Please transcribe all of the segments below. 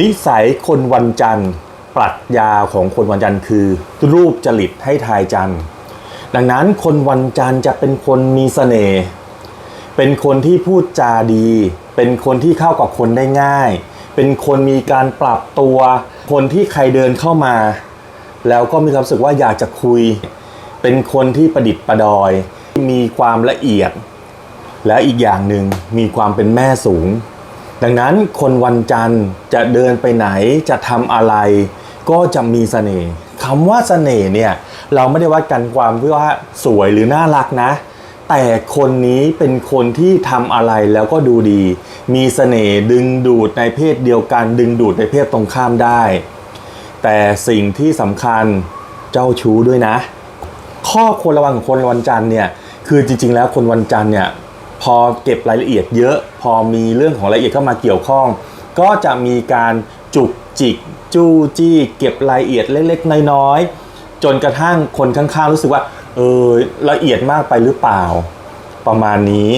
นิสัยคนวันจันทร์ปรัชญาของคนวันจันทร์คือ รูปจริตให้ทายจันทร์ดังนั้นคนวันจันทร์จะเป็นคนมีเสน่ห์เป็นคนที่พูดจาดี เป็นคนที่เข้ากับคนได้ง่าย เป็นคนมีการปรับตัว คนที่ใครเดินเข้ามา แล้วก็มีความรู้สึกว่าอยากจะคุย เป็นคนที่ประดิษฐ์ประดอย มีความละเอียด และอีกอย่างหนึ่งมีความเป็นแม่สูง ดังนั้นคนวันจันทร์จะเดินไปไหนจะทำอะไร ก็จะมีเสน่ห์คำว่าเสน่ห์เนี่ยเราไม่ได้วัดกันความว่าสวยหรือน่ารักนะ แต่คนนี้เป็นคนที่ทำอะไรแล้วก็ดูดี มีเสน่ห์ดึงดูดในเพศเดียวกันดึงดูดในเพศตรงข้ามได้ แต่สิ่งที่สำคัญเจ้าชู้ด้วยนะ ข้อควรระวังของคนวันจันทร์เนี่ยคือจริงๆแล้วคนวันจันทร์เนี่ย พอเก็บรายละเอียดเยอะ พอมีเรื่องของรายละเอียดเข้ามาเกี่ยวข้อง ก็จะมีการจุกจิกจู้จี้เก็บรายละเอียดเล็กๆ น้อยๆ จนกระทั่งคนข้างๆ รู้สึกว่าเออละเอียดมากไปหรือเปล่า ประมาณนี้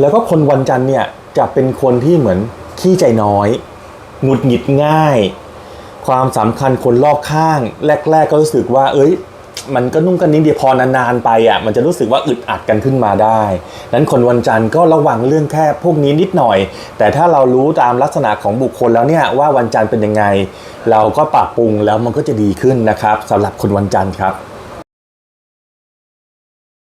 แล้วก็คนวันจันทร์เนี่ยจะเป็นคนที่เหมือนขี้ใจน้อยหงุดหงิดง่าย ความสำคัญคนรอบข้าง แรก ๆ ก็รู้สึกว่า เอ้ย มันก็นุ่งกันนิดเดียวพอนานๆไปอะมันจะรู้สึกว่าอึดอัดกันขึ้นมาได้ นั้นคนวันจันทร์ก็ระวังเรื่องแค่พวกนี้นิดหน่อย แต่ถ้าเรารู้ตามลักษณะของบุคคลแล้วเนี่ยว่าวันจันทร์เป็นยังไง เราก็ปรับปรุงแล้วมันก็จะดีขึ้นนะครับสำหรับคนวันจันทร์ครับ